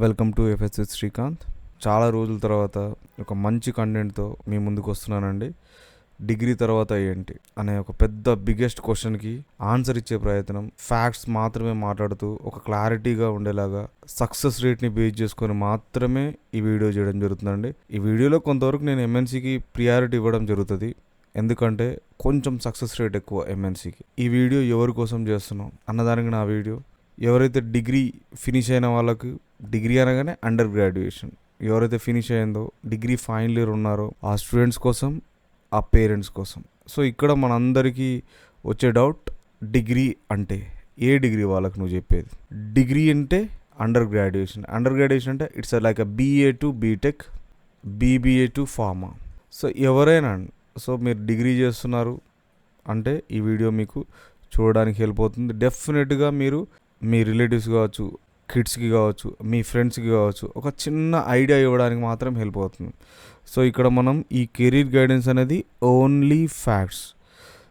Welcome to FSS Srikanth చాలా రోజుల తర్వాత ఒక మంచి కంటెంట్తో మీ ముందుకు వస్తున్నానండి. డిగ్రీ తర్వాత ఏంటి అనే ఒక పెద్ద బిగ్గెస్ట్ క్వశ్చన్కి ఆన్సర్ ఇచ్చే ప్రయత్నం ఫ్యాక్ట్స్ మాత్రమే మాట్లాడుతూ ఒక క్లారిటీగా ఉండేలాగా సక్సెస్ రేట్ని బేస్ చేసుకొని మాత్రమే ఈ వీడియో చేయడం జరుగుతుందండి. ఈ వీడియోలో కొంతవరకు నేను ఎంఎన్సీకి ప్రియారిటీ ఇవ్వడం జరుగుతుంది. ఎందుకంటే కొంచెం సక్సెస్ రేట్ ఎక్కువ ఎంఎన్సీకి ఈ వీడియో ఎవరి కోసం చేస్తున్నాం? అన్నదానికి నా వీడియో ఎవరైతే డిగ్రీ ఫినిష్ అయిన వాళ్ళకు డిగ్రీ అనగానే అండర్ గ్రాడ్యుయేషన్. ఎవరైతే ఫినిష్ అయిందో డిగ్రీ ఫైనల్ ఇయర్ ఉన్నారో ఆ స్టూడెంట్స్ కోసం ఆ పేరెంట్స్ కోసం. సో ఇక్కడ మనందరికీ వచ్చే డౌట్ డిగ్రీ అంటే ఏ డిగ్రీ వాళ్ళకు నువ్వు చెప్పేది? డిగ్రీ అంటే అండర్ గ్రాడ్యుయేషన్. అండర్ గ్రాడ్యుయేషన్ అంటే it's like a BA to BTech BBA to pharma. So ఎవరైనా సో మీరు డిగ్రీ చేస్తున్నారు అంటే ఈ వీడియో మీకు చూడడానికి హెల్ప్ అవుతుంది. డెఫినెట్గా మీరు మీ రిలేటివ్స్ కావచ్చు కిడ్స్కి కావచ్చు మీ ఫ్రెండ్స్కి కావచ్చు ఒక చిన్న ఐడియా ఇవ్వడానికి మాత్రం హెల్ప్ అవుతుంది. సో ఇక్కడ మనం ఈ కెరీర్ గైడెన్స్ అనేది ఓన్లీ ఫ్యాక్ట్స్.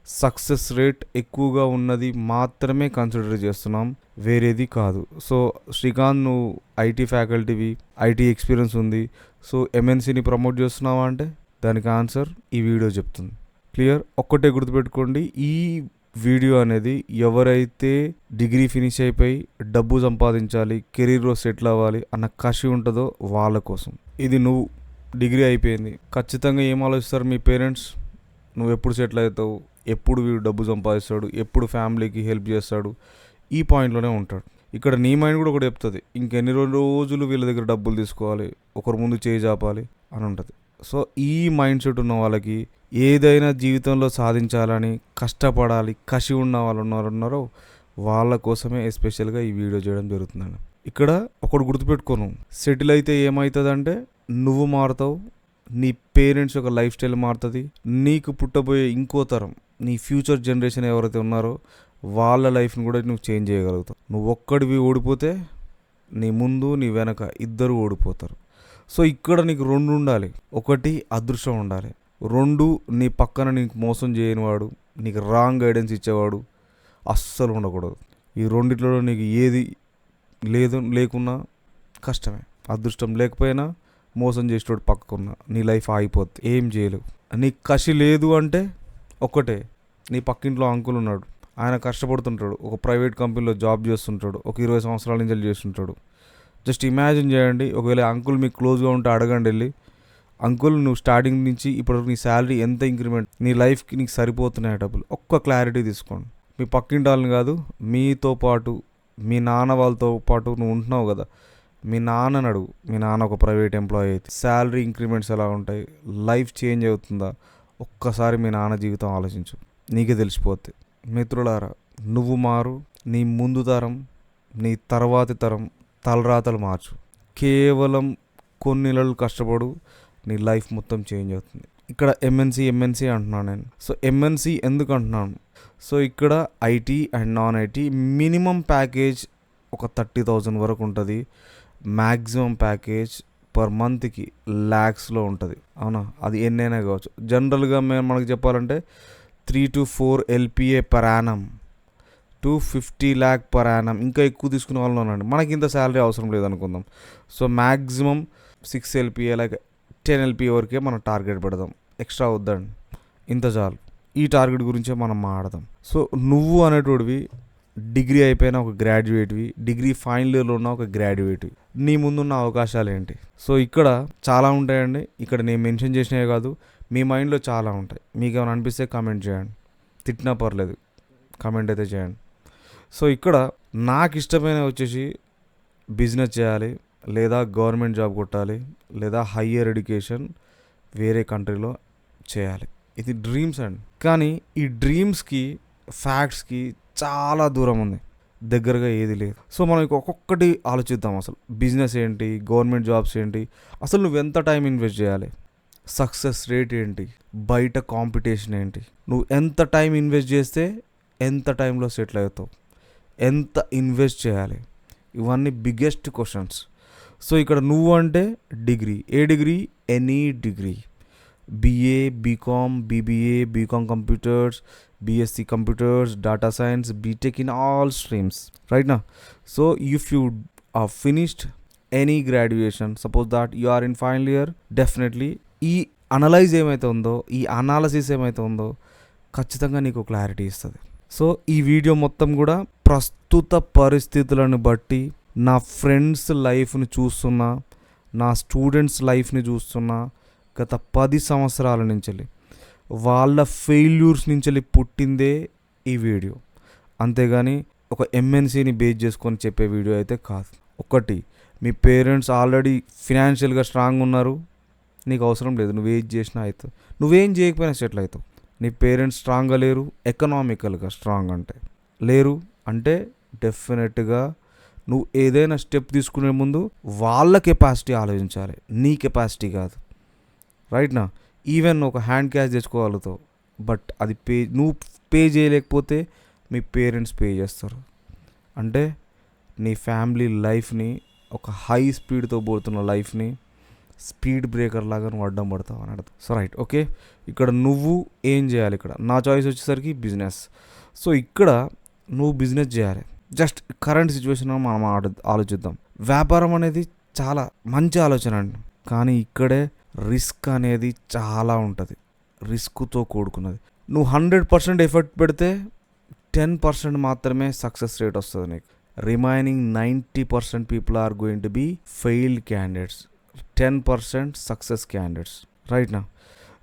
సక్సెస్ రేట్ ఎక్కువగా ఉన్నది మాత్రమే కన్సిడర్ చేస్తున్నాం వేరేది కాదు. సో శ్రీకాంత్ నువ్వు ఐటీ ఫ్యాకల్టీవి ఐటీ ఎక్స్పీరియన్స్ ఉంది. సో ఎంఎన్సీని ప్రమోట్ చేస్తున్నావా అంటే? దానికి ఆన్సర్ ఈ వీడియో చెప్తుంది. క్లియర్? ఒక్కటే గుర్తుపెట్టుకోండి ఈ వీడియో అనేది ఎవరైతే డిగ్రీ ఫినిష్ అయిపోయి డబ్బు సంపాదించాలి కెరీర్లో సెటిల్ అవ్వాలి అన్న కసి ఉంటుందో వాళ్ళ కోసం. ఇది నువ్వు డిగ్రీ అయిపోయింది. ఖచ్చితంగా ఏం ఆలోచిస్తారు మీ పేరెంట్స్? నువ్వు ఎప్పుడు సెటిల్ అవుతావు? ఎప్పుడు వీడు డబ్బు సంపాదిస్తాడు? ఎప్పుడు ఫ్యామిలీకి హెల్ప్ చేస్తాడు? ఈ పాయింట్లోనే ఉంటాడు. ఇక్కడ నీ మైండ్ కూడా ఒకటి చెప్తుంది. ఇంకెన్ని రోజులు వీళ్ళ దగ్గర డబ్బులు తీసుకోవాలి? ఒకరి ముందు చేయి జాపాలి అని ఉంటుంది. సో ఈ మైండ్ సెట్ ఉన్న వాళ్ళకి ఏదైనా జీవితంలో సాధించాలని కష్టపడాలి కసి ఉన్న వాళ్ళు ఉన్నారన్నారో వాళ్ళ కోసమే ఎస్పెషల్గా ఈ వీడియో చేయడం జరుగుతుందండి. ఇక్కడ ఒకటి గుర్తుపెట్టుకోను. సెటిల్ అయితే ఏమవుతుందంటే నువ్వు మారుతావు నీ పేరెంట్స్ యొక్క లైఫ్ స్టైల్ మారుతుంది నీకు పుట్టబోయే ఇంకో తరం నీ ఫ్యూచర్ జనరేషన్ ఎవరైతే ఉన్నారో వాళ్ళ లైఫ్ని కూడా నువ్వు చేంజ్ చేయగలుగుతావు. నువ్వు ఒక్కడివి ఓడిపోతే నీ ముందు నీ వెనక ఇద్దరు ఓడిపోతారు. సో ఇక్కడ నీకు రెండు ఉండాలి. ఒకటి అదృష్టం ఉండాలి. రెండు నీ పక్కన నీకు మోసం చేయనివాడు నీకు రాంగ్ గైడెన్స్ ఇచ్చేవాడు అస్సలు ఉండకూడదు. ఈ రెండిట్లో నీకు ఏది లేదు లేకున్నా కష్టమే. అదృష్టం లేకపోయినా మోసం చేసేటోడు పక్కకున్నా నీ లైఫ్ ఆగిపోద్ది. ఏం చేయలేవు. నీకు కసి లేదు అంటే ఒక్కటే నీ పక్కింట్లో అంకుల్ ఉన్నాడు. ఆయన కష్టపడుతుంటాడు. ఒక ప్రైవేట్ కంపెనీలో జాబ్ చేస్తుంటాడు. ఒక ఇరవై సంవత్సరాల నుంచి చేస్తుంటాడు. జస్ట్ ఇమాజిన్ చేయండి ఒకవేళ అంకుల్ మీకు క్లోజ్గా ఉంటే అడగండి వెళ్ళి. అంకుల్ నువ్వు స్టార్టింగ్ నుంచి ఇప్పటివరకు నీ శాలరీ ఎంత ఇంక్రిమెంట్ నీ లైఫ్కి నీకు సరిపోతున్నాయి డబ్బులు? ఒక్క క్లారిటీ తీసుకోండి. మీ పక్కింటి వాళ్ళని కాదు మీతో పాటు మీ నాన్న వాళ్ళతో పాటు నువ్వు ఉంటున్నావు కదా మీ నాన్నని అడుగు. మీ నాన్న ఒక ప్రైవేట్ ఎంప్లాయీ అయితే. శాలరీ ఇంక్రిమెంట్స్ ఎలా ఉంటాయి? లైఫ్ చేంజ్ అవుతుందా? ఒక్కసారి మీ నాన్న జీవితం ఆలోచించు. నీకే తెలిసిపోద్ది. మిత్రులారా నువ్వు మారు నీ ముందు తరం నీ తర్వాతి తరం తలరాతలు మార్చు. కేవలం కొన్ని నెలలు కష్టపడు నీ లైఫ్ మొత్తం చేంజ్ అవుతుంది. ఇక్కడ ఎంఎన్సీ ఎంఎన్సీ అంటున్నాను నేను. సో ఎంఎన్సీ ఎందుకు అంటున్నాను? సో ఇక్కడ IT and non IT minimum package ఒక థర్టీ థౌజండ్ వరకు ఉంటుంది. మ్యాక్సిమం ప్యాకేజ్ పర్ మంత్కి ల్యాక్స్లో ఉంటుంది. అవునా? అది ఎన్నైనా కావచ్చు. జనరల్గా మేము మనకు చెప్పాలంటే three to four LPA per annum. Two fifty lakh per annum ఇంకా ఎక్కువ తీసుకునే వాళ్ళు ఉన్నారండి మనకి ఇంత శాలరీ అవసరం లేదనుకుందాం so maximum six LPA like ten LPA వరకే మనం టార్గెట్ పెడదాం. ఎక్స్ట్రా వద్దండి. ఇంత చాలు. ఈ టార్గెట్ గురించే మనం మాడదాం సో నువ్వు అనేటోడివి డిగ్రీ అయిపోయిన ఒక గ్రాడ్యుయేట్వి డిగ్రీ ఫైనల్ ఇయర్లో ఉన్న ఒక గ్రాడ్యుయేట్వి నీ ముందున్న అవకాశాలు ఏంటి? సో ఇక్కడ చాలా ఉంటాయండి. ఇక్కడ నేను మెన్షన్ చేసినవి కాదు మీ మైండ్లో చాలా ఉంటాయి. మీకు ఏమైనా అనిపిస్తే కామెంట్ చేయండి. తిట్టినా పర్లేదు. కామెంట్ అయితే చేయండి. సో ఇక్కడ నాకు ఇష్టమైన వచ్చేసి బిజినెస్ చేయాలి లేదా గవర్నమెంట్ జాబ్ కొట్టాలి లేదా హయ్యర్ ఎడ్యుకేషన్ వేరే కంట్రీలో చేయాలి. ఇది డ్రీమ్స్ అండి. కానీ ఈ డ్రీమ్స్కి ఫ్యాక్ట్స్కి చాలా దూరం ఉంది. దగ్గరగా ఏది లేదు. సో మనం ఇక ఒక్కొక్కటి ఆలోచిద్దాం అసలు. బిజినెస్ ఏంటి? గవర్నమెంట్ జాబ్స్ ఏంటి? అసలు నువ్వు ఎంత టైం ఇన్వెస్ట్ చేయాలి? సక్సెస్ రేట్ ఏంటి? బయట కాంపిటీషన్ ఏంటి? నువ్వు ఎంత టైం ఇన్వెస్ట్ చేస్తే ఎంత టైంలో సెటిల్ అవుతావు? ఎంత ఇన్వెస్ట్ చేయాలి? ఇవన్నీ బిగ్గెస్ట్ క్వశ్చన్స్ సో ఇక్కడ నువ్వు అంటే డిగ్రీ. ఏ degree? Any degree. BA BCom BBA BCom computers BSc computers data science BTech in all streams right నా so if you are finished any graduation suppose that you are in final year definitely ఈ analyse ఏమైతే ఉందో ఈ analysis ఏమైతే ఉందో ఖచ్చితంగా నీకు clarity ఇస్తుంది. సో ఈ వీడియో మొత్తం కూడా ప్రస్తుత పరిస్థితులను బట్టి నా ఫ్రెండ్స్ లైఫ్ని చూస్తున్నా నా స్టూడెంట్స్ లైఫ్ని చూస్తున్నా గత పది సంవత్సరాల నుంచి వాళ్ళ ఫెయిల్యూర్స్ నుంచి పుట్టిందే ఈ వీడియో. అంతేగాని ఒక ఎంఎన్సీని బేస్ చేసుకొని చెప్పే వీడియో అయితే కాదు. ఒకటి మీ పేరెంట్స్ ఆల్రెడీ ఫినాన్షియల్గా స్ట్రాంగ్ ఉన్నారు. నీకు అవసరం లేదు నువ్వు ఏం చేసినా అవుతావు నువ్వేం చేయకపోయినా సెటిల్ అవుతావు. నీ పేరెంట్స్ స్ట్రాంగ్గా లేరు ఎకనామికల్గా స్ట్రాంగ్ అంటే. లేరు అంటే డెఫినెట్గా నువ్వు ఏదైనా స్టెప్ తీసుకునే ముందు వాళ్ళ కెపాసిటీ ఆలోచించాలి. నీ కెపాసిటీ కాదు. రైట్నా ఈవెన్ ఒక హ్యాండ్ క్యాష్ తెచ్చుకోగలుగుతావు బట్ అది పే నువ్వు పే చేయలేకపోతే మీ పేరెంట్స్ పే చేస్తారు. అంటే నీ ఫ్యామిలీ లైఫ్ని ఒక హై స్పీడ్తో పోతున్న లైఫ్ని స్పీడ్ బ్రేకర్ లాగా నువ్వు అడ్డం పడతావు అని అర్థం సో రైట్ ఓకే. ఇక్కడ నువ్వు ఏం చేయాలి ఇక్కడ? నా చాయిస్ వచ్చేసరికి బిజినెస్. సో ఇక్కడ నువ్వు బిజినెస్ చేయాలి. జస్ట్ కరెంట్ సిచ్యువేషన్ మనం ఆలోచిద్దాం. వ్యాపారం అనేది చాలా మంచి ఆలోచన అండి. కానీ ఇక్కడే రిస్క్ అనేది చాలా ఉంటుంది. రిస్క్తో కూడుకున్నది. నువ్వు హండ్రెడ్ పర్సెంట్ ఎఫర్ట్ పెడితే టెన్ పర్సెంట్ మాత్రమే సక్సెస్ రేట్ వస్తుంది నీకు. Remaining ninety percent people are going to be failed candidates. Ten percent success candidates రైట్నా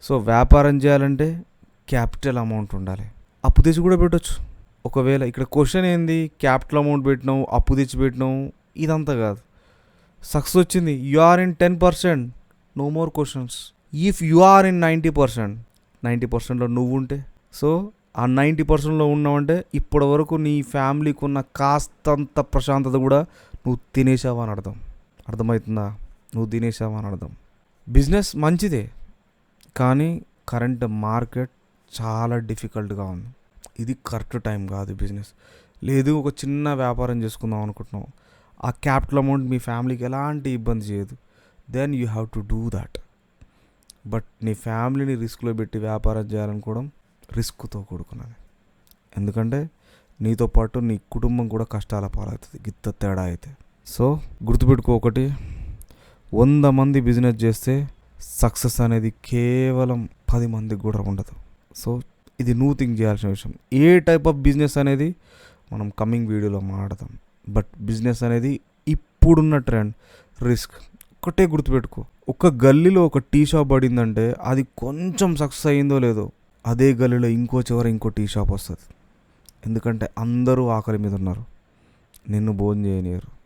so వ్యాపారం చేయాలంటే క్యాపిటల్ అమౌంట్ ఉండాలి. అప్పు తెచ్చి కూడా పెట్టవచ్చు ఒకవేళ ఇక్కడ క్వశ్చన్ ఏంది? క్యాపిటల్ అమౌంట్ పెట్టినావు అప్పు తెచ్చి పెట్టినావు ఇదంతా కాదు. సక్సెస్ వచ్చింది. You are in ten percent no more questions if you are in ninety percent ninety పర్సెంట్లో నువ్వు ఉంటే. సో ఆ నైంటీ పర్సెంట్లో ఉన్నావంటే ఇప్పటి వరకు నీ ఫ్యామిలీకి ఉన్న కాస్తంత ప్రశాంతత కూడా నువ్వు తినేసావు అని అర్థం. అర్థమవుతుందా? నువ్వు తినేసావా అని అర్థం. బిజినెస్ మంచిదే కానీ కరెంట్ మార్కెట్ చాలా డిఫికల్ట్గా ఉంది. ఇది కరెక్ట్ టైం కాదు బిజినెస్. లేదు ఒక చిన్న వ్యాపారం చేసుకుందాం అనుకుంటున్నాం. ఆ క్యాపిటల్ అమౌంట్ మీ ఫ్యామిలీకి ఎలాంటి ఇబ్బంది చేయదు. Then you have to do that. But నీ ఫ్యామిలీని రిస్క్లో పెట్టి వ్యాపారం చేయాలనుకోవడం రిస్క్తో కూడుకున్నది. ఎందుకంటే నీతో పాటు నీ కుటుంబం కూడా కష్టాల పాలవుతుంది. గిత్త తేడా అయితే. సో గుర్తుపెట్టుకో ఒకటి వంద మంది బిజినెస్ చేస్తే సక్సెస్ అనేది కేవలం పది మందికి కూడా ఉండదు. సో ఇది నువ్వు థింక్ చేయాల్సిన విషయం. ఏ టైప్ ఆఫ్ బిజినెస్ అనేది మనం కమింగ్ వీడియోలో మాట్లాడదాం బట్ బిజినెస్ అనేది ఇప్పుడున్న ట్రెండ్ రిస్క్ ఒకటే గుర్తుపెట్టుకో. ఒక గల్లీలో ఒక టీ షాప్ పడిందంటే అది కొంచెం సక్సెస్ అయ్యిందో లేదో అదే గల్లీలో ఇంకో చివర ఇంకో టీ షాప్ వస్తుంది. ఎందుకంటే అందరూ ఆకలి మీద ఉన్నారు. నిన్ను భోజనం చేయనియరు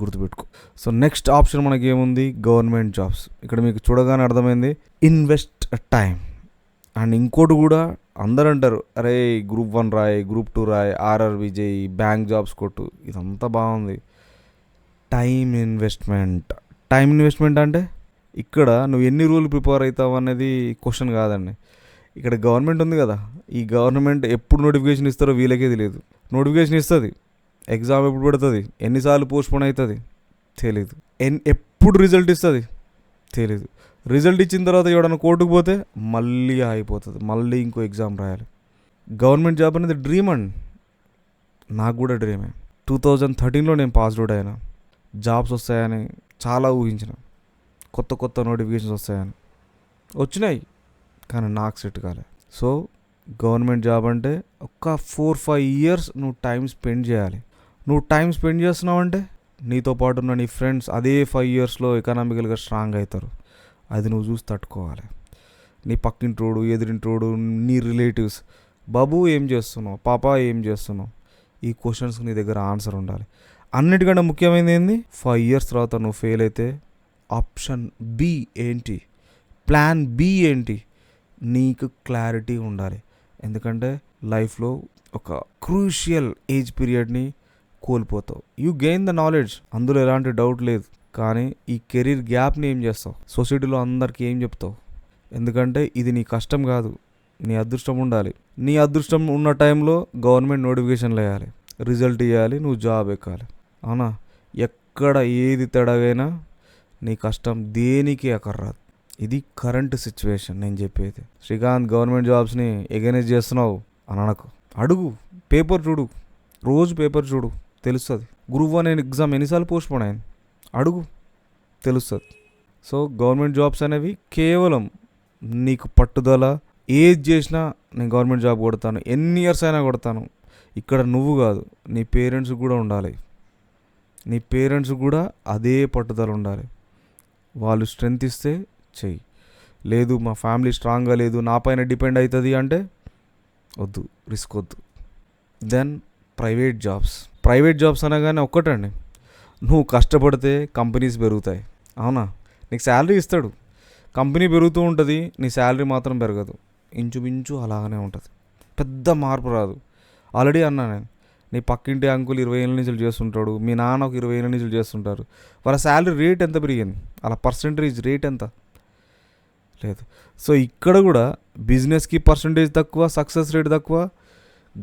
గుర్తుపెట్టుకో. సో నెక్స్ట్ ఆప్షన్ మనకి ఏముంది గవర్నమెంట్ జాబ్స్ ఇక్కడ మీకు చూడగానే అర్థమైంది. ఇన్వెస్ట్ టైం అండ్ ఇంకోటి కూడా అందరు అంటారు అరే గ్రూప్ వన్ రాయ్ గ్రూప్ టూ రాయ్ ఆర్ఆర్ విజయ్ బ్యాంక్ జాబ్స్ కొట్టు. ఇదంతా బాగుంది. టైం ఇన్వెస్ట్మెంట్ టైం ఇన్వెస్ట్మెంట్ అంటే ఇక్కడ నువ్వు ఎన్ని రోజులు ప్రిపేర్ అవుతావు అనేది క్వశ్చన్ కాదండి. ఇక్కడ గవర్నమెంట్ ఉంది కదా. ఈ గవర్నమెంట్ ఎప్పుడు నోటిఫికేషన్ ఇస్తారో వీళ్ళకే తెలియదు. నోటిఫికేషన్ ఇస్తుంది. ఎగ్జామ్ ఎప్పుడు పెడుతుంది? ఎన్నిసార్లు పోస్ట్పోన్ అవుతుంది తెలీదు. ఎన్ ఎప్పుడు రిజల్ట్ ఇస్తుంది? తెలీదు. రిజల్ట్ ఇచ్చిన తర్వాత ఎవడన్నా కోర్టుకు పోతే మళ్ళీ అయిపోతుంది మళ్ళీ ఇంకో ఎగ్జామ్ రాయాలి. గవర్నమెంట్ జాబ్ అనేది డ్రీమ్ అండ్ నాకు కూడా డ్రీమే. టూ థౌజండ్ థర్టీన్లో నేను పాస్డ్ అవుట్ అయినా జాబ్స్ వస్తాయని చాలా ఊహించిన. కొత్త కొత్త నోటిఫికేషన్స్ వస్తాయని. వచ్చినాయి కానీ నాకు సెట్ కాలే. సో గవర్నమెంట్ జాబ్ అంటే ఒక ఫోర్ ఫైవ్ ఇయర్స్ నువ్వు టైం స్పెండ్ చేయాలి. నువ్వు టైం స్పెండ్ చేస్తున్నావు అంటే నీతో పాటు ఉన్న నీ ఫ్రెండ్స్ అదే ఫైవ్ ఇయర్స్లో ఎకనామికల్గా స్ట్రాంగ్ అవుతారు అది నువ్వు చూసి తట్టుకోవాలి. నీ పక్కింటోడు ఎదురింటోడు నీ రిలేటివ్స్. బాబు ఏం చేస్తున్నావు? పాప ఏం చేస్తున్నావు? ఈ క్వశ్చన్స్కి నీ దగ్గర ఆన్సర్ ఉండాలి. అన్నిటికంటే ముఖ్యమైనది ఏంది? ఫైవ్ ఇయర్స్ తర్వాత నువ్వు ఫెయిల్ అయితే ఆప్షన్ బి ఏంటి? ప్లాన్ బి ఏంటి? నీకు క్లారిటీ ఉండాలి. ఎందుకంటే లైఫ్లో ఒక క్రూషియల్ ఏజ్ పీరియడ్ని కోల్పోతావు. యూ గెయిన్ ద నాలెడ్జ్ అందులో ఎలాంటి డౌట్ లేదు. కానీ ఈ కెరీర్ గ్యాప్ని ఏం చేస్తావు? సొసైటీలో అందరికీ ఏం చెప్తావు? ఎందుకంటే ఇది నీ కష్టం కాదు. నీ అదృష్టం ఉండాలి. నీ అదృష్టం ఉన్న టైంలో గవర్నమెంట్ నోటిఫికేషన్లు వేయాలి. రిజల్ట్ ఇవ్వాలి నువ్వు జాబ్ ఎక్కాలి. అవునా? ఎక్కడ ఏది తడగైనా నీ కష్టం దేనికి అక్కర్రాదు. ఇది కరెంట్ సిచ్యువేషన్ నేను చెప్పేది. శ్రీకాంత్ గవర్నమెంట్ జాబ్స్ని ఎగనైజ్ చేస్తున్నావు? అననకు అనకు. అడుగు. పేపర్ చూడు. రోజు పేపర్ చూడు. తెలుస్తుంది. గురువు నేను ఎగ్జామ్ ఎన్నిసార్లు పోస్ట్ పోన్ అయింది అడుగు. తెలుస్తుంది. సో గవర్నమెంట్ జాబ్స్ అనేవి కేవలం నీకు పట్టుదల ఏది చేసినా నేను గవర్నమెంట్ జాబ్ కొడతాను ఎన్ని ఇయర్స్ అయినా కొడతాను. ఇక్కడ నువ్వు కాదు నీ పేరెంట్స్ కూడా ఉండాలి. నీ పేరెంట్స్ కూడా అదే పట్టుదల ఉండాలి. వాళ్ళు స్ట్రెంత్ ఇస్తే చెయ్యి. లేదు మా ఫ్యామిలీ స్ట్రాంగ్గా లేదు నా పైన డిపెండ్ అవుతుంది అంటే వద్దు రిస్క్ వద్దు. Then private jobs. Private jobs అనగానే ఒక్కటండి. నువ్వు కష్టపడితే కంపెనీస్ పెరుగుతాయి. అవునా? నీకు శాలరీ ఇస్తాడు. కంపెనీ పెరుగుతూ ఉంటుంది నీ శాలరీ మాత్రం పెరగదు. ఇంచుమించు అలాగనే ఉంటుంది. పెద్ద మార్పు రాదు. ఆల్రెడీ అన్నా నేను నీ పక్కింటి అంకుల్ ఇరవై ఏళ్ళ నుంచి చేస్తుంటాడు మీ నాన్న ఒక ఇరవై ఏళ్ళ నుంచి చేస్తుంటారు. వాళ్ళ శాలరీ రేట్ ఎంత పెరిగింది? అలా పర్సంటేజ్ రేట్ ఎంత? లేదు. సో ఇక్కడ కూడా బిజినెస్కి పర్సంటేజ్ తక్కువ సక్సెస్ రేట్ తక్కువ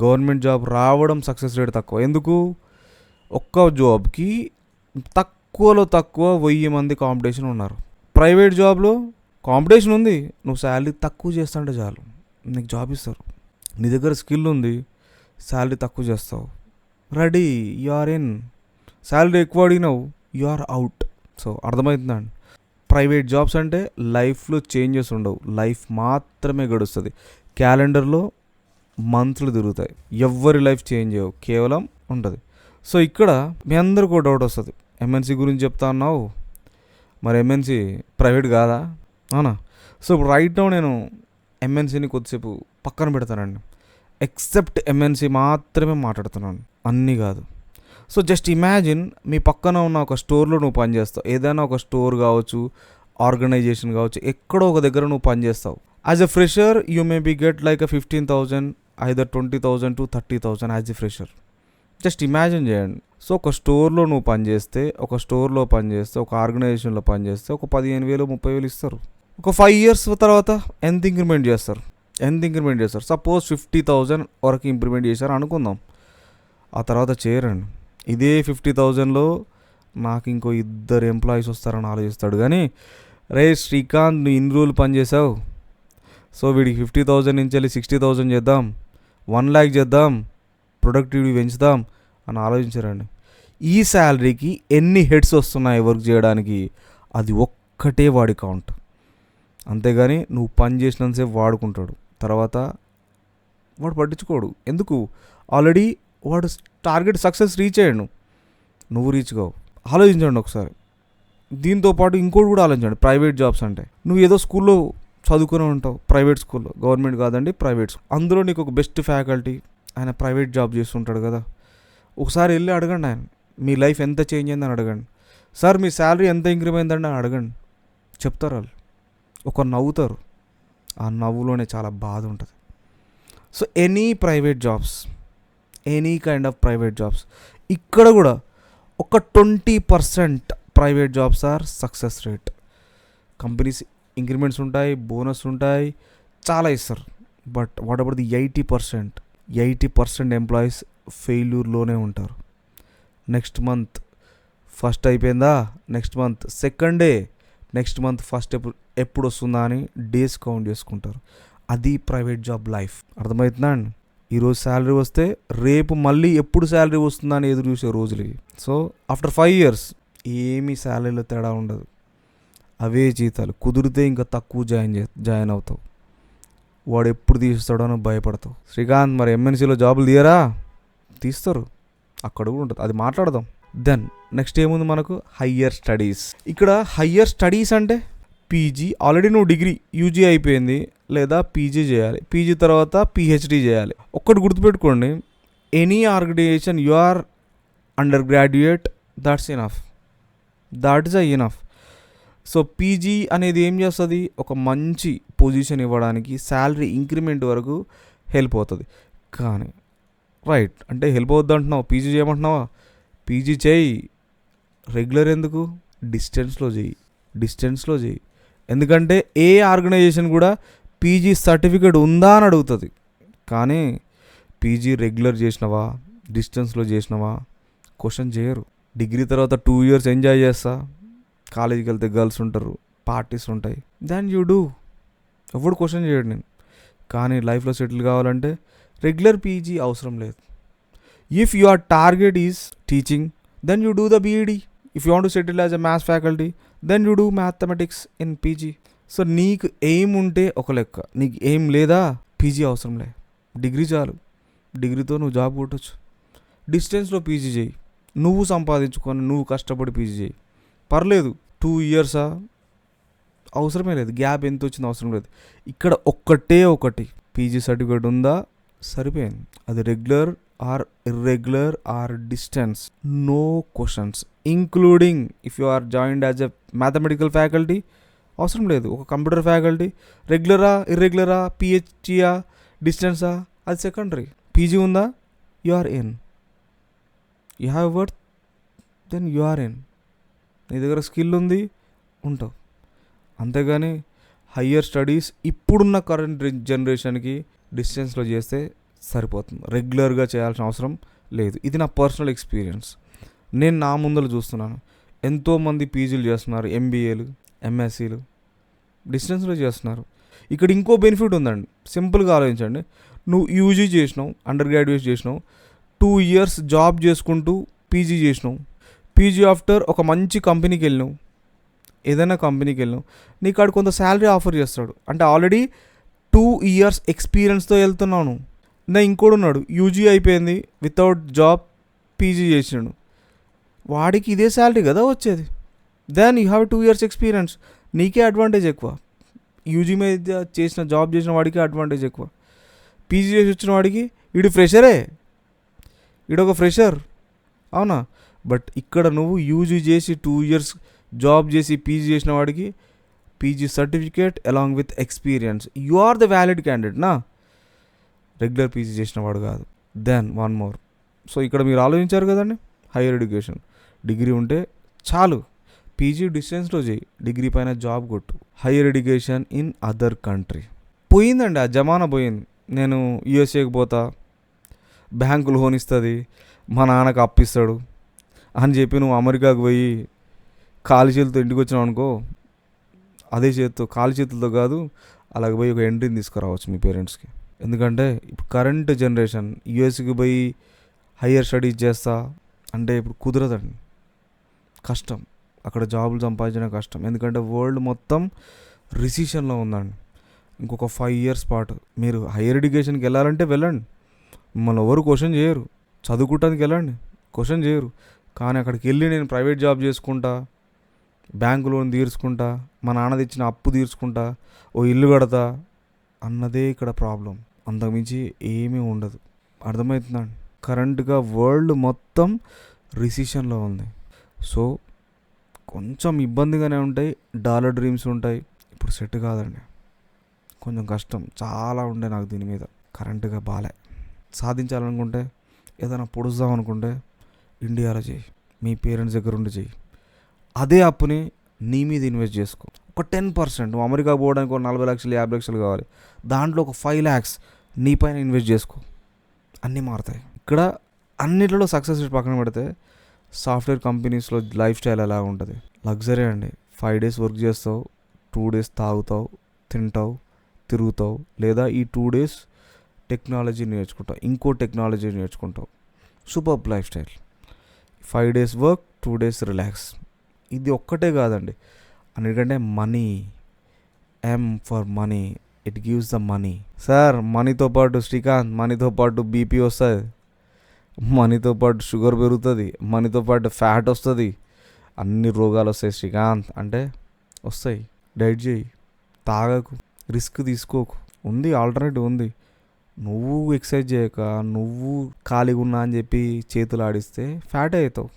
గవర్నమెంట్ జాబ్ రావడం సక్సెస్ రేట్ తక్కువ. ఎందుకు? ఒక్క జాబ్కి తక్కువలో తక్కువ వెయ్యి మంది కాంపిటీషన్ ఉన్నారు. ప్రైవేట్ జాబ్లో కాంపిటీషన్ ఉంది. నువ్వు శాలరీ తక్కువ చేస్తుంటే చాలు. నీకు జాబ్ ఇస్తారు. నీ దగ్గర స్కిల్ ఉంది. శాలరీ తక్కువ చేస్తావు. Ready. You are in. Salary ఎక్కువ అడిగినావు. You are out. సో అర్థమవుతుందండి? ప్రైవేట్ జాబ్స్ అంటే లైఫ్లో చేంజెస్ ఉండవు. లైఫ్ మాత్రమే గడుస్తుంది. క్యాలెండర్లో మంత్లు తిరుగుతాయి. ఎవరి లైఫ్ చేంజ్ అయ్యవు కేవలం ఉంటుంది. సో ఇక్కడ మీ అందరికీ డౌట్ వస్తుంది. ఎంఎన్సీ గురించి చెప్తా అన్నావు. మరి ఎంఎన్సీ ప్రైవేట్ కాదా? అవునా? సో ఇప్పుడు రైట్ నౌ నేను ఎంఎన్సీని కొద్దిసేపు పక్కన పెడతానండి. ఎక్సెప్ట్ ఎంఎన్సీ మాత్రమే మాట్లాడుతున్నాను. అన్నీ కాదు. సో జస్ట్ ఇమాజిన్ మీ పక్కన ఉన్న ఒక స్టోర్లో నువ్వు పనిచేస్తావు ఏదైనా ఒక స్టోర్ కావచ్చు ఆర్గనైజేషన్ కావచ్చు ఎక్కడో ఒక దగ్గర నువ్వు పనిచేస్తావు as a fresher you may be get like a fifteen thousand either twenty thousand to thirty thousand as the fresher just imagine చేయండి. సో ఒక స్టోర్లో నువ్వు పనిచేస్తే ఒక స్టోర్లో పనిచేస్తే ఒక ఆర్గనైజేషన్లో పనిచేస్తే ఒక పదిహేను వేలు ముప్పై వేలు ఇస్తారు. ఒక ఫైవ్ ఇయర్స్ తర్వాత ఎంత ఇంక్రిమెంట్ చేస్తారు? ఎంత ఇంక్రిమెంట్ చేస్తారు? సపోజ్ ఫిఫ్టీ థౌజండ్ వరకు ఇంప్రిమెంట్ చేశారు అనుకుందాం. ఆ తర్వాత చేయరండి ఇదే ఫిఫ్టీ థౌజండ్లో నాకు ఇంకో ఇద్దరు ఎంప్లాయీస్ వస్తారని ఆలోచిస్తాడు. కానీ రే శ్రీకాంత్ నువ్వు ఇన్ని రోజులు పనిచేసావు సో వీడికి ఫిఫ్టీ థౌజండ్ నుంచి వెళ్ళి సిక్స్టీ థౌజండ్ చేద్దాం. వన్ ల్యాక్ చేద్దాం ప్రొడక్టివిటీ పెంచుదాం అని ఆలోచించారండి. ఈ శాలరీకి ఎన్ని హెడ్స్ వస్తున్నాయి వర్క్ చేయడానికి? అది ఒక్కటే వాడి కౌంట్. అంతేగాని నువ్వు పని చేసినంతసేపు వాడుకుంటాడు. తర్వాత వాడు పట్టించుకోడు. ఎందుకు? ఆల్రెడీ వాడు టార్గెట్ సక్సెస్ రీచ్ అయ్యాడు. నువ్వు రీచ్ కావు. ఆలోచించండి ఒకసారి. దీంతో పాటు ఇంకోటి కూడా ఆలోచించండి. ప్రైవేట్ జాబ్స్ అంటే. నువ్వు ఏదో స్కూల్లో చదువుకునే ఉంటావు. ప్రైవేట్ స్కూల్లో గవర్నమెంట్ కాదండి ప్రైవేట్ స్కూల్ అందులో నీకు ఒక బెస్ట్ ఫ్యాకల్టీ ఆయన ప్రైవేట్ జాబ్ చేస్తుంటాడు కదా. ఒకసారి వెళ్ళి అడగండి ఆయన. మీ లైఫ్ ఎంత చేంజ్ అయిందని అడగండి. సార్ మీ శాలరీ ఎంత ఇంక్రిమెంట్ అని అడగండి. చెప్తారు వాళ్ళు. ఒక నవ్వుతారు. ఆ నవ్వులోనే చాలా బాధ ఉంటుంది. So any private jobs any kind of private jobs ఇక్కడ కూడా ఒక twenty percent private jobs are success rate companies increments ఉంటాయి బోనస్ ఉంటాయి చాలా ఇస్తారు. But what about the eighty percent eighty percent employees ఫెయిల్యూర్లోనే ఉంటారు. నెక్స్ట్ మంత్ ఫస్ట్ అయిపోయిందా? Next month second day next month first ఎప్పుడు ఎప్పుడు వస్తుందా అని డేస్ కౌంట్ చేసుకుంటారు. అది ప్రైవేట్ జాబ్ లైఫ్. అర్థమవుతుందా అండి? ఈరోజు శాలరీ వస్తే రేపు మళ్ళీ ఎప్పుడు శాలరీ వస్తుందా అని ఎదురు చూసే రోజులు సో ఆఫ్టర్ ఫైవ్ ఇయర్స్ ఏమీ శాలరీలో తేడా ఉండదు. అవే జీతాలు. కుదిరితే ఇంకా తక్కువ జాయిన్ చే జాయిన్ అవుతావు. వాడు ఎప్పుడు తీస్తాడో అని భయపడతావు. శ్రీకాంత్ మరి ఎంఎన్సీలో జాబులు తీయరా? తీస్తారు. అక్కడ కూడా ఉంటుంది. అది మాట్లాడదాం. దెన్ నెక్స్ట్ ఏముంది మనకు? హయ్యర్ స్టడీస్ ఇక్కడ హయ్యర్ స్టడీస్ అంటే పీజీ ఆల్రెడీ నువ్వు డిగ్రీ యూజీ అయిపోయింది లేదా పీజీ చేయాలి. పీజీ తర్వాత పిహెచ్డి చేయాలి. ఒక్కటి గుర్తుపెట్టుకోండి. Any organisation you are undergraduate that's enough that is a enough so PG అనేది ఏం చేస్తుంది? ఒక మంచి పొజిషన్ ఇవ్వడానికి శాలరీ ఇంక్రిమెంట్ వరకు హెల్ప్ అవుతుంది. కానీ రైట్ అంటే హెల్ప్ అవుద్ది అంటున్నావు? పీజీ చేయమంటున్నావా? పీజీ చేయి. రెగ్యులర్ ఎందుకు? డిస్టెన్స్లో చేయి. డిస్టెన్స్లో చేయి. ఎందుకంటే ఏ ఆర్గనైజేషన్ కూడా పీజీ సర్టిఫికేట్ ఉందా అని అడుగుతుంది. కానీ పీజీ రెగ్యులర్ చేసినవా? డిస్టెన్స్లో చేసినవా? క్వశ్చన్ చేయరు. డిగ్రీ తర్వాత టూ ఇయర్స్ ఎంజాయ్ చేస్తా. కాలేజీకి వెళ్తే గర్ల్స్ ఉంటారు పార్టీస్ ఉంటాయి. దాన్ యూ డూ ఎవడు క్వశ్చన్ చేయడు నేను. కానీ లైఫ్లో సెటిల్ కావాలంటే రెగ్యులర్ పీజీ అవసరం లేదు. If your target is teaching then you do the BEd if you want to settle as a maths faculty then you do mathematics in PG so నీకు aim ఉంటే ఒక లెక్క. నీకు ఎయిమ్ లేదా? PG అవసరం లే డిగ్రీ చాలు. డిగ్రీతో నువ్వు జాబ్ కొట్టచ్చు. డిస్టెన్స్లో పీజీ చేయి. నువ్వు సంపాదించుకొని నువ్వు కష్టపడి పీజీ చేయి. పర్లేదు టూ ఇయర్సా అవసరమే లేదు. గ్యాప్ ఎంత వచ్చింది అవసరం లేదు. ఇక్కడ ఒక్కటే ఒకటి. పీజీ సర్టిఫికేట్ ఉందా? సరిపోయింది. అది regular or irregular or distance no questions including if you are joined as a mathematical faculty అవసరం లేదు. ఒక కంప్యూటర్ ఫ్యాకల్టీ రెగ్యులరా ఇర్రెగ్యులరా పిహెచ్డియా డిస్టెన్సా అది సెకండరీ పీజీ ఉందా? You are in you have worth then you are in నీ దగ్గర స్కిల్ ఉంది ఉంటావు. అంతేగాని హయ్యర్ స్టడీస్ ఇప్పుడున్న కరెంట్ జనరేషన్కి డిస్టెన్స్లో చేస్తే సరిపోతుంది. రెగ్యులర్గా చేయాల్సిన అవసరం లేదు. ఇది నా పర్సనల్ ఎక్స్పీరియన్స్. నేను నా ముందర చూస్తున్నాను. ఎంతోమంది పీజీలు చేస్తున్నారు ఎంబీఏలు ఎంఎస్సీలు. డిస్టెన్స్లో చేస్తున్నారు. ఇక్కడ ఇంకో బెనిఫిట్ ఉందండి. సింపుల్గా ఆలోచించండి. నువ్వు యూజీ చేసినావు అండర్ గ్రాడ్యుయేట్ చేసినావు టూ ఇయర్స్ జాబ్ చేసుకుంటూ పీజీ చేసినావు. పీజీ ఆఫ్టర్ ఒక మంచి కంపెనీకి వెళ్ళినావు. ఏదైనా కంపెనీకి వెళ్ళినావు. నీకు ఆడు కొంత శాలరీ ఆఫర్ చేస్తాడు. అంటే ఆల్రెడీ టూ ఇయర్స్ ఎక్స్పీరియన్స్తో వెళ్తున్నాను నా ఇంకోడు ఉన్నాడు. యూజీ అయిపోయింది. వితౌట్ జాబ్ పీజీ చేసినాడు వాడికి ఇదే శాలరీ కదా వచ్చేది. Then you have two years experience. నీకే అడ్వాంటేజ్ ఎక్కువ. యూజీ మీద చేసిన జాబ్ చేసిన వాడికి అడ్వాంటేజ్ ఎక్కువ. పీజీ చేసి వచ్చిన వాడికి ఇడు ఫ్రెషరే. ఇడొక ఫ్రెషర్. అవునా? బట్ ఇక్కడ నువ్వు యూజీ చేసి టూ ఇయర్స్ జాబ్ చేసి పీజీ చేసిన వాడికి PG certificate along with experience you are the valid candidate నా రెగ్యులర్ పీజీ చేసిన వాడు కాదు. దెన్ వన్ మోర్ సో ఇక్కడ మీరు ఆలోచించారు కదండి? హైయర్ ఎడ్యుకేషన్ డిగ్రీ ఉంటే చాలు. పీజీ డిస్టెన్స్లో చేయి. డిగ్రీ పైన జాబ్ కొట్టు. Higher education in other country పోయిందండి ఆ జమానా పోయింది. నేను యూఎస్ఏకి పోతా. బ్యాంకు లోన్ ఇస్తుంది. మా నాన్నకు అప్పిస్తాడు అని చెప్పి నువ్వు అమెరికాకు పోయి ఖాళీ చేతులతో ఇంటికి వచ్చినావు అనుకో అదే చేతితో ఖాళీ చేతులతో కాదు అలాగ పోయి ఒక ఎంట్రీని తీసుకురావచ్చు మీ పేరెంట్స్కి. ఎందుకంటే ఇప్పుడు కరెంట్ జనరేషన్ యూఎస్కి పోయి హయ్యర్ స్టడీస్ చేస్తా అంటే ఇప్పుడు కుదరదండి. కష్టం. అక్కడ జాబులు సంపాదించడం కష్టం. ఎందుకంటే వరల్డ్ మొత్తం రిసిషన్లో ఉందండి. ఇంకొక ఫైవ్ ఇయర్స్ పాటు మీరు హయ్యర్ ఎడ్యుకేషన్కి వెళ్ళాలంటే వెళ్ళండి. మిమ్మల్ని ఎవరు క్వశ్చన్ చేయరు. చదువుకోవటానికి వెళ్ళండి. క్వశ్చన్ చేయరు. కానీ అక్కడికి వెళ్ళి నేను ప్రైవేట్ జాబ్ చేసుకుంటా బ్యాంకు లోన్ తీర్చుకుంటా మా నాన్న తెచ్చిన అప్పు తీర్చుకుంటా ఓ ఇల్లు కడతా అన్నదే ఇక్కడ ప్రాబ్లం. అంతకుమించి ఏమీ ఉండదు. అర్థమవుతుందండి? కరెంట్గా వరల్డ్ మొత్తం రిసిషన్లో ఉంది. సో కొంచెం ఇబ్బందిగానే ఉంటాయి డాలర్ డ్రీమ్స్ ఉంటాయి. ఇప్పుడు సెట్ కాదండి. కొంచెం కష్టం. చాలా ఉండే నాకు దీని మీద. కరెంటుగా బాలే. సాధించాలనుకుంటే ఏదైనా పొడుస్తాం అనుకుంటే ఇండియాలో చేయి. మీ పేరెంట్స్ దగ్గర ఉండి చేయి. అదే అప్పుని నీ మీద ఇన్వెస్ట్ చేసుకో. ఒక టెన్ పర్సెంట్. నువ్వు అమెరికా పోవడానికి ఒక నలభై లక్షలు యాభై లక్షలు కావాలి. దాంట్లో ఒక ఫైవ్ ల్యాక్స్ నీ పైన ఇన్వెస్ట్ చేసుకో. అన్నీ మారుతాయి. ఇక్కడ అన్నిటిలో సక్సెస్ రేట్ పక్కన పెడితే సాఫ్ట్వేర్ కంపెనీస్లో లైఫ్ స్టైల్ ఎలా ఉంటుంది? లగ్జరీ అండి. ఫైవ్ డేస్ వర్క్ చేస్తావు టూ డేస్ తాగుతావు తింటావు తిరుగుతావు లేదా ఈ టూ డేస్ టెక్నాలజీ నేర్చుకుంటావు ఇంకో technology నేర్చుకుంటావు. Super lifestyle. Five days work two days relax. ఇది ఒక్కటే కాదండి. అన్నిటికంటే money um for money it gives the money sir మనీతో పాటు శ్రీకాంత్ మనీతో పాటు బీపీ వస్తుంది. మనీతో పాటు షుగర్ పెరుగుతుంది. మనీతో పాటు ఫ్యాట్ వస్తుంది. అన్ని రోగాలు వస్తాయి శ్రీకాంత్. అంటే వస్తాయి. డైట్ చేయి. తాగకు. రిస్క్ తీసుకోకు. ఉంది ఆల్టర్నేటివ్ ఉంది. నువ్వు ఎక్సర్సైజ్ చేయక నువ్వు ఖాళీగా ఉన్నా అని చెప్పి చేతులు ఆడిస్తే ఫ్యాట్ అవుతావు.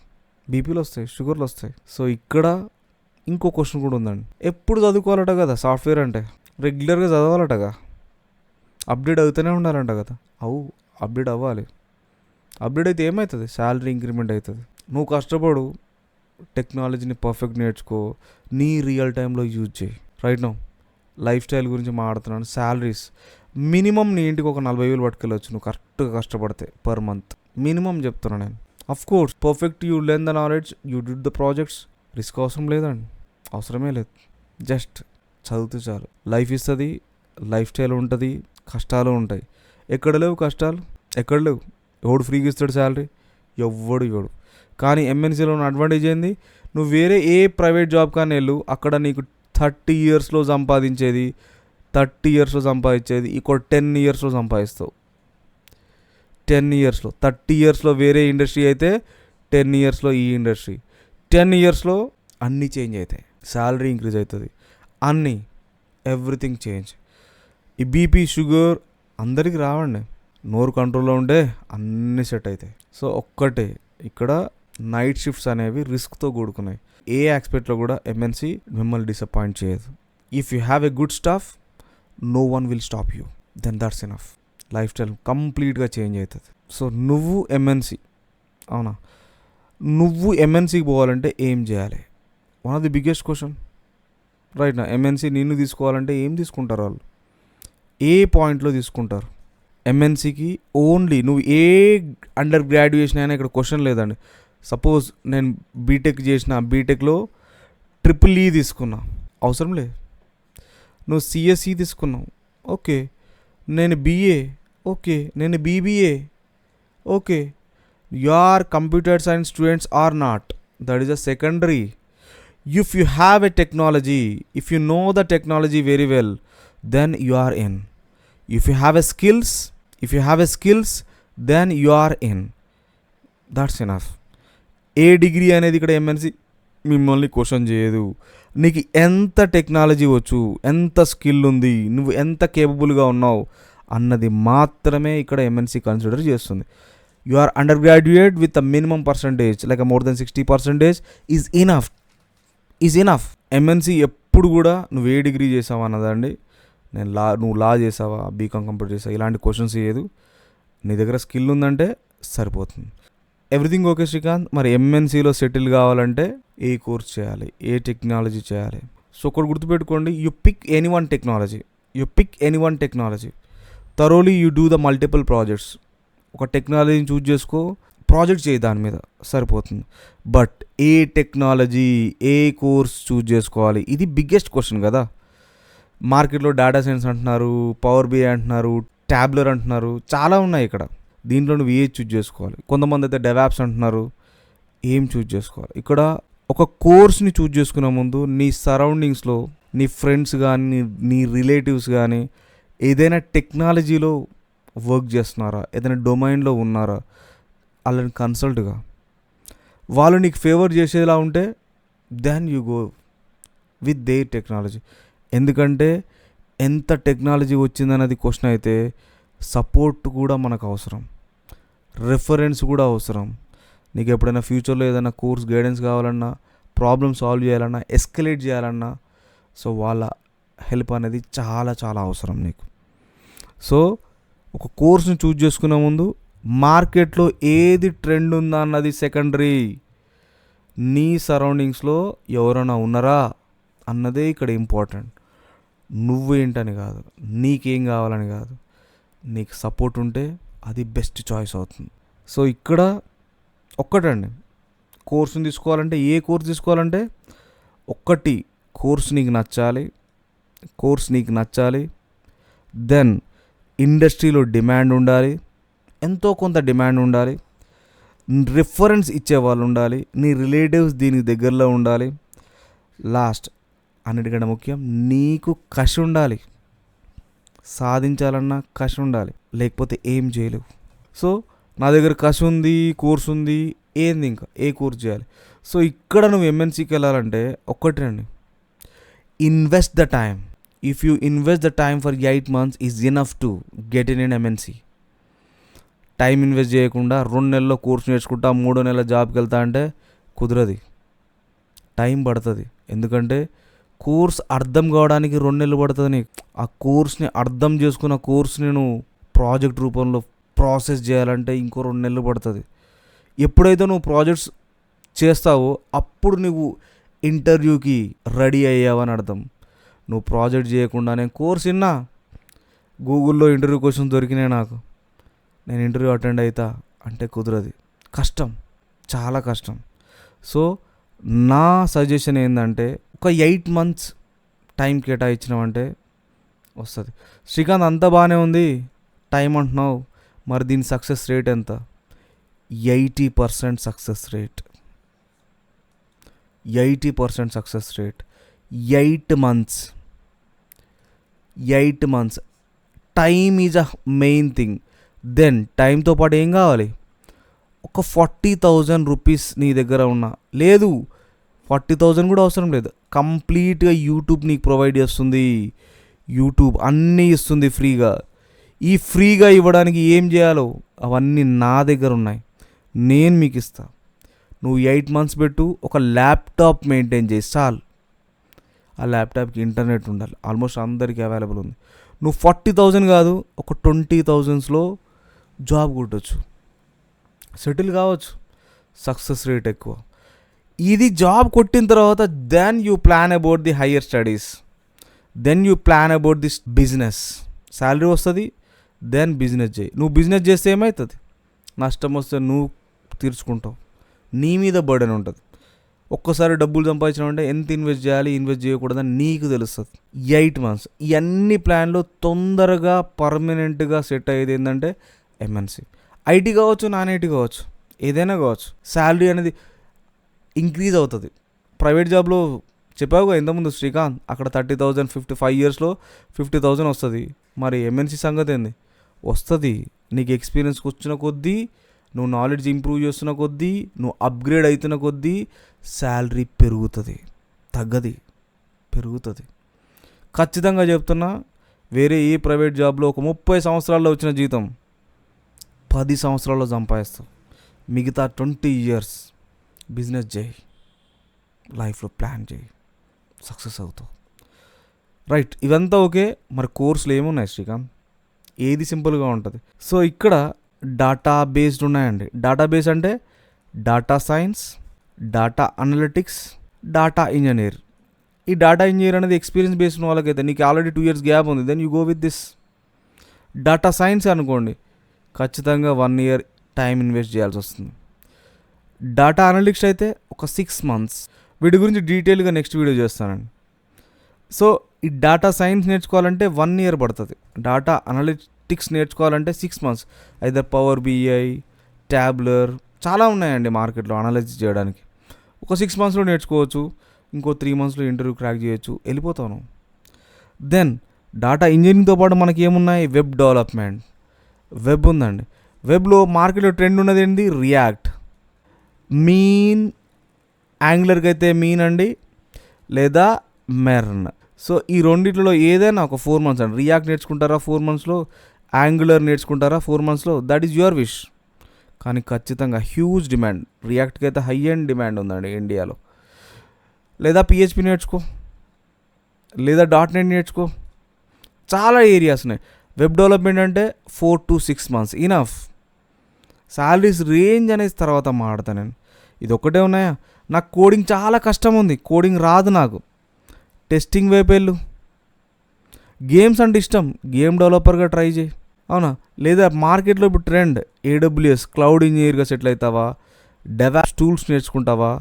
బీపీలు వస్తాయి షుగర్లు వస్తాయి. సో ఇక్కడ ఇంకో క్వశ్చన్ కూడా ఉందండి. ఎప్పుడు చదువుకోవాలట కదా సాఫ్ట్వేర్ అంటే? రెగ్యులర్గా చదవాలటగా అప్డేట్ అవుతూనే ఉండాలంట కదా? అవు అప్డేట్ అవ్వాలి. అప్డేట్ అయితే ఏమవుతుంది శాలరీ ఇంక్రిమెంట్ అవుతుంది. నువ్వు కష్టపడు టెక్నాలజీని పర్ఫెక్ట్ నేర్చుకో నీ రియల్ టైంలో యూజ్ చేయి. రైట్ నో లైఫ్ స్టైల్ గురించి మాట్లాడుతున్నాను. శాలరీస్ మినిమం నీ ఇంటికి ఒక నలభై వేలు పట్టుకెళ్ళొచ్చు నువ్వు కరెక్ట్గా కష్టపడితే పర్ మంత్. మినిమం చెప్తున్నా నేను. Of course perfect you learn the knowledge you did the projects risk అవసరం లేదండి. అవసరమే లేదు. జస్ట్ చదివితే చాలు. లైఫ్ ఇస్తుంది లైఫ్ స్టైల్ ఉంటుంది కష్టాలు ఉంటాయి. ఎక్కడ లేవు కష్టాలు? ఎక్కడ లేవు? ఎవడు ఫ్రీగా ఇస్తాడు శాలరీ ఎవ్వడు ఇవ్వడు. కానీ ఎంఎన్సీలో ఉన్న అడ్వాంటేజ్ ఏంది? నువ్వు వేరే ఏ ప్రైవేట్ జాబ్ కానీ వెళ్ళు అక్కడ నీకు థర్టీ ఇయర్స్లో సంపాదించేది థర్టీ ఇయర్స్లో సంపాదించేది ఇక్కడ టెన్ ఇయర్స్లో సంపాదిస్తావు. టెన్ ఇయర్స్లో థర్టీ ఇయర్స్లో వేరే ఇండస్ట్రీ అయితే టెన్ ఇయర్స్లో ఈ ఇండస్ట్రీ. టెన్ ఇయర్స్లో అన్నీ చేంజ్ అవుతాయి. శాలరీ ఇంక్రీజ్ అవుతుంది. అన్నీ ఎవ్రీథింగ్ చేంజ్. ఈ బీపీ షుగర్ అందరికీ రావండి. నోరు కంట్రోల్లో ఉంటే అన్నీ సెట్ అవుతాయి. సో ఒక్కటే ఇక్కడ నైట్ షిఫ్ట్స్ అనేవి రిస్క్తో కూడుకున్నాయి. ఏ ఆస్పెక్ట్లో కూడా ఎంఎన్సీ మిమ్మల్ని డిసప్పాయింట్ చేయదు. If you have a good staff no one will stop you then that's enough lifestyle కంప్లీట్గా చేంజ్ అవుతుంది సో నువ్వు ఎంఎన్సీ అవునా? నువ్వు ఎంఎన్సీకి పోవాలంటే ఏం చేయాలి? One of the biggest question right నా ఎంఎన్సీ నిన్ను తీసుకోవాలంటే ఏం తీసుకుంటారు వాళ్ళు? ఏ పాయింట్లో తీసుకుంటారు? ఎంఎన్సీకి ఓన్లీ నువ్వు ఏ అండర్ గ్రాడ్యుయేషన్ అయినా ఇక్కడ క్వశ్చన్ లేదండి. సపోజ్ నేను బీటెక్ చేసిన బీటెక్లో ట్రిపుల్ ఈ తీసుకున్నా. అవసరం లేదు. నువ్వు సిఎస్ఈ తీసుకున్నావు. ఓకే. నేను బిఏ ఓకే. నేను BBA okay. You are computer science students are not that is a secondary if you have a technology if you know the technology very well then you are in if you have a skills if you have a skills then you are in that's enough A degree అనేది ఇక్కడ MNC మిమ్మల్ని question చేయదు. నీకు ఎంత technology వచ్చు ఎంత skill ఉంది నువ్వు ఎంత కేపబుల్గా ఉన్నావు అన్నది మాత్రమే ఇక్కడ ఎంఎన్సి కన్సిడర్ చేస్తుంది. You are undergraduate with a minimum percentage like a more than 60 percentage is enough. Is enough. MNC ఎప్పుడు కూడా నువ్వు ఏ డిగ్రీ చేసావా అన్నదండి? నేను లా నువ్వు లా చేసావా బీకామ్ కంప్లీట్ చేసావా? ఇలాంటి క్వశ్చన్స్ చేయదు. నీ దగ్గర స్కిల్ ఉందంటే సరిపోతుంది. Everything okay Srikanth? మరి ఎంఎన్సీలో సెటిల్ కావాలంటే ఏ కోర్స్ చేయాలి? ఏ టెక్నాలజీ చేయాలి? సో ఒకటి గుర్తుపెట్టుకోండి you pick any one technology you pick any one technology thoroughly you do the multiple projects ఒక టెక్నాలజీని చూజ్ చేసుకో ప్రాజెక్ట్ చేయి దాని మీద సరిపోతుంది. బట్ ఏ టెక్నాలజీ ఏ కోర్స్ చూజ్ చేసుకోవాలి? ఇది బిగ్గెస్ట్ క్వశ్చన్ కదా. మార్కెట్లో డేటా సైన్స్ అంటున్నారు పవర్ బిఐ అంటున్నారు ట్యాబ్లర్ అంటున్నారు చాలా ఉన్నాయి ఇక్కడ. దీంట్లో నువ్వు ఏ చూజ్ చేసుకోవాలి. కొంతమంది అయితే డెవాప్స్ అంటున్నారు ఏం చూజ్ చేసుకోవాలి? ఇక్కడ ఒక కోర్స్ని చూజ్ చేసుకునే ముందు నీ సరౌండింగ్స్లో నీ ఫ్రెండ్స్ కానీ నీ రిలేటివ్స్ కానీ ఏదైనా టెక్నాలజీలో వర్క్ చేస్తున్నారా? ఏదైనా డొమైన్లో ఉన్నారా? వాళ్ళని కన్సల్ట్గా వాళ్ళు నీకు ఫేవర్ చేసేలా ఉంటే then you go with the technology ఎందుకంటే ఎంత టెక్నాలజీ వచ్చిందన్నది క్వశ్చన్ అయితే సపోర్ట్ కూడా మనకు అవసరం. రెఫరెన్స్ కూడా అవసరం. నీకు ఎప్పుడైనా ఫ్యూచర్లో ఏదైనా కోర్స్ గైడెన్స్ కావాలన్నా ప్రాబ్లమ్ సాల్వ్ చేయాలన్నా ఎస్కలేట్ చేయాలన్నా సో వాళ్ళ హెల్ప్ అనేది చాలా చాలా అవసరం నీకు. సో ఒక కోర్స్ని చూజ్ చేసుకునే ముందు మార్కెట్లో ఏది ట్రెండ్ ఉందా అన్నది సెకండరీ నీ సరౌండింగ్స్లో ఎవరైనా ఉన్నారా అన్నదే ఇక్కడ ఇంపార్టెంట్ నువ్వేంటని కాదు నీకేం కావాలని కాదు. నీకు సపోర్ట్ ఉంటే అది బెస్ట్ చాయిస్ అవుతుంది. సో ఇక్కడ ఒక్కటండి. కోర్సుని తీసుకోవాలంటే ఏ కోర్స్ తీసుకోవాలంటే ఒక్కటి కోర్స్ నీకు నచ్చాలి కోర్స్ నీకు నచ్చాలి దెన్ ఇండస్ట్రీలో డిమాండ్ ఉండాలి ఎంతో కొంత డిమాండ్ ఉండాలి రిఫరెన్స్ ఇచ్చే వాళ్ళు ఉండాలి నీ రిలేటివ్స్ దీనికి దగ్గరలో ఉండాలి. లాస్ట్ అన్నిటికంటే ముఖ్యం నీకు కషి ఉండాలి. సాధించాలన్నా కషి ఉండాలి. లేకపోతే ఏం చేయలేవు. సో నా దగ్గర కషి ఉంది కోర్స్ ఉంది ఏంది ఇంకా? ఏ కోర్స్ చేయాలి? సో ఇక్కడ నువ్వు ఎంఎన్సీకి వెళ్ళాలంటే ఒక్కటండి invest the time if you invest the time for eight months is enough to get in an MNC time invest చేయకుండా రెండు నెలల్లో కోర్స్ నేర్చుకుంటా మూడో నెలల జాబ్కి వెళ్తా అంటే కుదరదు. టైం పడుతుంది. ఎందుకంటే కోర్స్ అర్థం కావడానికి రెండు నెలలు పడుతుంది నీకు. ఆ కోర్స్ని అర్థం చేసుకున్న కోర్స్ నేను ప్రాజెక్ట్ రూపంలో ప్రాసెస్ చేయాలంటే ఇంకో రెండు నెలలు పడుతుంది. ఎప్పుడైతే నువ్వు ప్రాజెక్ట్స్ చేస్తావో అప్పుడు నువ్వు ఇంటర్వ్యూకి రెడీ అయ్యావని అర్థం. నువ్వు ప్రాజెక్ట్ చేయకుండానే కోర్స్ విన్నా గూగుల్లో ఇంటర్వ్యూ క్వశ్చన్స్ దొరికినాయి నాకు. నేను ఇంటర్వ్యూ అటెండ్ అవుతా అంటే కుదరదు. కష్టం. చాలా కష్టం. సో నా సజెషన్ ఏంటంటే ఒక ఎయిట్ మంత్స్ టైం కేటాయించినామంటే వస్తుంది. శ్రీకాంత్ అంతా బాగానే ఉంది. టైం అంటున్నావు మరి దీని సక్సెస్ రేట్ ఎంత? Eighty percent success rate eighty percent success rate eight months eight months time is a main thing then టైంతో పాటు ఏం కావాలి? ఒక ఫార్టీ థౌజండ్ రూపీస్ నీ దగ్గర ఉన్న లేదు ఫార్టీ థౌజండ్ కూడా అవసరం లేదు. కంప్లీట్గా యూట్యూబ్ నీకు ప్రొవైడ్ చేస్తుంది. యూట్యూబ్ అన్నీ ఇస్తుంది ఫ్రీగా. ఈ ఫ్రీగా ఇవ్వడానికి ఏం చేయాలో అవన్నీ నా దగ్గర ఉన్నాయి. నేను మీకు ఇస్తా. నువ్వు ఎయిట్ మంత్స్ పెట్టు ఒక ల్యాప్టాప్ మెయింటైన్ చేసి చాలు. ఆ ల్యాప్టాప్కి ఇంటర్నెట్ ఉండాలి. ఆల్మోస్ట్ అందరికీ అవైలబుల్ ఉంది. నువ్వు ఫార్టీ థౌజండ్ కాదు ఒక ట్వంటీ థౌజండ్స్లో జాబ్ కొట్టచ్చు. సెటిల్ కావచ్చు. సక్సెస్ రేట్ ఎక్కువ. ఇది జాబ్ కొట్టిన తర్వాత then you plan about the higher studies then you plan about this business salary వస్తుంది దెన్ బిజినెస్ చేయి. నువ్వు బిజినెస్ చేస్తే ఏమవుతుంది నష్టం వస్తే నువ్వు తీర్చుకుంటావు. నీ మీద బర్డెన్ ఉంటుంది. ఒక్కసారి డబ్బులు సంపాదించినామంటే ఎంత ఇన్వెస్ట్ చేయాలి ఇన్వెస్ట్ చేయకూడదని నీకు తెలుస్తుంది. ఎయిట్ మంత్స్ ఇవన్నీ ప్లాన్లు తొందరగా పర్మనెంట్గా సెట్ అయ్యేది ఏంటంటే ఎంఎన్సి ఐటీ కావచ్చు నాన్ ఐటీ కావచ్చు ఏదైనా కావచ్చు. శాలరీ అనేది ఇంక్రీజ్ అవుతుంది. ప్రైవేట్ జాబ్లో చెప్పావుగా ఇంతకుముందు శ్రీకాంత్ అక్కడ థర్టీ థౌజండ్ ఫిఫ్టీ ఫైవ్ ఇయర్స్లో ఫిఫ్టీ థౌజండ్ వస్తుంది. మరి ఎంఎన్సీ సంగతి ఏంది? వస్తుంది. నీకు ఎక్స్పీరియన్స్ వచ్చిన కొద్దీ నువ్వు నాలెడ్జ్ ఇంప్రూవ్ చేస్తున్న కొద్దీ నువ్వు అప్గ్రేడ్ అవుతున్న కొద్దీ శాలరీ పెరుగుతుంది. తగ్గది. పెరుగుతుంది. ఖచ్చితంగా చెప్తున్నా వేరే ఏ ప్రైవేట్ జాబ్లో ఒక ముప్పై సంవత్సరాల్లో వచ్చిన జీతం పది సంవత్సరాల్లో సంపాదిస్తావు. మిగతా ట్వంటీ ఇయర్స్ బిజినెస్ చేయి. లైఫ్లో ప్లాన్ చేయి. సక్సెస్ అవుతావు. రైట్ ఇవంతా ఓకే. మరి కోర్సులు ఏమున్నాయి శ్రీకాంత్? ఏది సింపుల్గా ఉంటుంది? సో ఇక్కడ డాటా బేస్డ్ ఉన్నాయండి. డాటా బేస్ అంటే data science data analytics data engineer ఈ డాటా ఇంజనీర్ అనేది ఎక్స్పీరియన్స్ బేస్డ్ ఉన్న వాళ్ళకైతే నీకు ఆల్రెడీ టూ ఇయర్స్ గ్యాప్ ఉంది. Then you go with this data science అనుకోండి ఖచ్చితంగా వన్ ఇయర్ టైం ఇన్వెస్ట్ చేయాల్సి వస్తుంది. డాటా అనలిటిక్స్ అయితే ఒక సిక్స్ మంత్స్ వీటి గురించి డీటెయిల్గా నెక్స్ట్ వీడియో చేస్తానండి. సో ఈ డాటా సైన్స్ నేర్చుకోవాలంటే వన్ ఇయర్ పడుతుంది. డాటా అనలిటిక్స్ నేర్చుకోవాలంటే సిక్స్ మంత్స్ అయితే పవర్ బిఐ ట్యాబ్లర్ చాలా ఉన్నాయండి మార్కెట్లో అనలైజ్ చేయడానికి. ఒక సిక్స్ మంత్స్లో నేర్చుకోవచ్చు ఇంకో త్రీ మంత్స్లో ఇంటర్వ్యూ క్రాక్ చేయొచ్చు వెళ్ళిపోతాను దెన్ డాటా ఇంజనీరింగ్తో పాటు మనకి ఏమున్నాయి వెబ్ డెవలప్మెంట్ వెబ్ ఉందండి. వెబ్లో మార్కెట్లో ట్రెండ్ ఉన్నది ఏంటి రియాక్ట్ మీన్ యాంగ్లర్కి అయితే మీన్ అండి. లేదా మెర్న్ సో ఈ రెండిట్లో ఏదైనా ఒక ఫోర్ మంత్స్ అండి. రియాక్ట్ నేర్చుకుంటారా ఫోర్ మంత్స్లో? యాంగులర్ నేర్చుకుంటారా ఫోర్ మంత్స్లో? దట్ ఈజ్ యువర్ విష్ కానీ ఖచ్చితంగా హ్యూజ్ డిమాండ్ రియాక్ట్కి అయితే హై అండ్ డిమాండ్ ఉందండి ఇండియాలో లేదా పిహెచ్పి నేర్చుకో. లేదా డాట్ నెట్ నేర్చుకో. చాలా ఏరియాస్ ఉన్నాయి. వెబ్ డెవలప్మెంట్ అంటే four to six months enough salaries range అనేది తర్వాత మాడతా నేను. ఇది ఒకటే ఉన్నాయా? నాకు కోడింగ్ చాలా కష్టం ఉంది. కోడింగ్ రాదు నాకు. టెస్టింగ్ వైపు వెళ్ళు. గేమ్స్ అంటే ఇష్టం. గేమ్ డెవలపర్గా ట్రై చేయి. అవునా? లేదా మార్కెట్లో ఇప్పుడు ట్రెండ్. ఏడబ్ల్యూఎస్ క్లౌడ్ ఇంజనీర్గా సెటిల్ అవుతావా డెవాప్స్ టూల్స్ నేర్చుకుంటావా?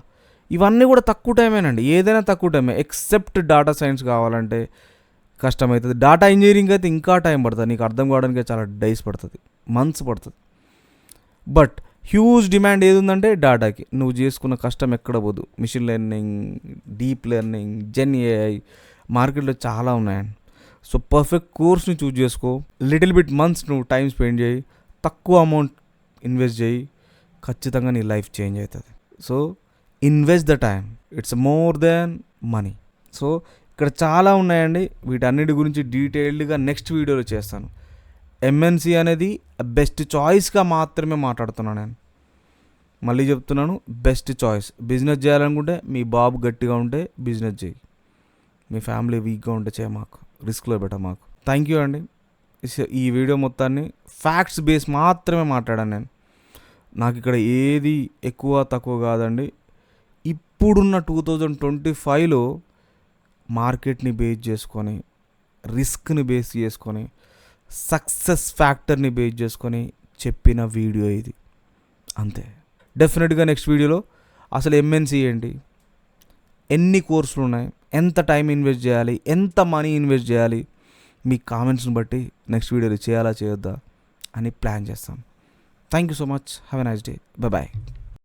ఇవన్నీ కూడా తక్కువ టైమేనండి. ఏదైనా తక్కువ టైమే. ఎక్సెప్ట్ డాటా సైన్స్ కావాలంటే కష్టమవుతుంది డాటా ఇంజనీరింగ్ అయితే ఇంకా టైం పడుతుంది. నీకు అర్థం కావడానికి చాలా డైస్ పడుతుంది. మంత్స్ పడుతుంది. బట్ హ్యూజ్ డిమాండ్ ఏది ఉందంటే డాటాకి. నువ్వు చేసుకున్న కష్టం ఎక్కడ పోదు. Machine learning deep learning Gen AI మార్కెట్లో చాలా ఉన్నాయండి. సో పర్ఫెక్ట్ కోర్స్ని చూజ్ చేసుకో. లిటిల్ బిట్ మంత్స్ నువ్వు టైం స్పెండ్ చేయి. తక్కువ అమౌంట్ ఇన్వెస్ట్ చేయి. ఖచ్చితంగా నీ లైఫ్ చేంజ్ అవుతుంది so invest the time. It's more than money. So ఇక్కడ చాలా ఉన్నాయండి. వీటన్నిటి గురించి డీటెయిల్డ్గా నెక్స్ట్ వీడియోలో చేస్తాను. ఎంఎన్సి అనేది బెస్ట్ చాయిస్గా మాత్రమే మాట్లాడుతున్నాను నేను. మళ్ళీ చెప్తున్నాను బెస్ట్ చాయిస్ బిజినెస్ చేయాలనుకుంటే మీ బాబు గట్టిగా ఉంటే బిజినెస్ చేయి. మీ ఫ్యామిలీ వీక్గా ఉంటే చేయ మాకు. రిస్క్లో పెట్ట మాకు. థ్యాంక్ యూ అండి. ఇస్- ఈ వీడియో మొత్తాన్ని ఫ్యాక్ట్స్ బేస్ మాత్రమే మాట్లాడాను నేను. నాకు ఇక్కడ ఏది ఎక్కువ తక్కువ కాదండి. ఇప్పుడున్న టూ థౌజండ్ ట్వంటీ ఫైవ్లో మార్కెట్ని బేస్ చేసుకొని రిస్క్ని బేస్ చేసుకొని సక్సెస్ ఫ్యాక్టర్ని బేస్ చేసుకొని చెప్పిన వీడియో ఇది. అంతే. డెఫినెట్గా నెక్స్ట్ వీడియోలో అసలు ఎంఎన్సీ ఏంటి? ఎన్ని కోర్సులు ఉన్నాయి? ఎంత టైం ఇన్వెస్ట్ చేయాలి? ఎంత మనీ ఇన్వెస్ట్ చేయాలి? మీ కామెంట్స్ని బట్టి నెక్స్ట్ వీడియోలో చేయాలా చేయొద్దా అని ప్లాన్ చేస్తాం. Thank you so much have a nice day bye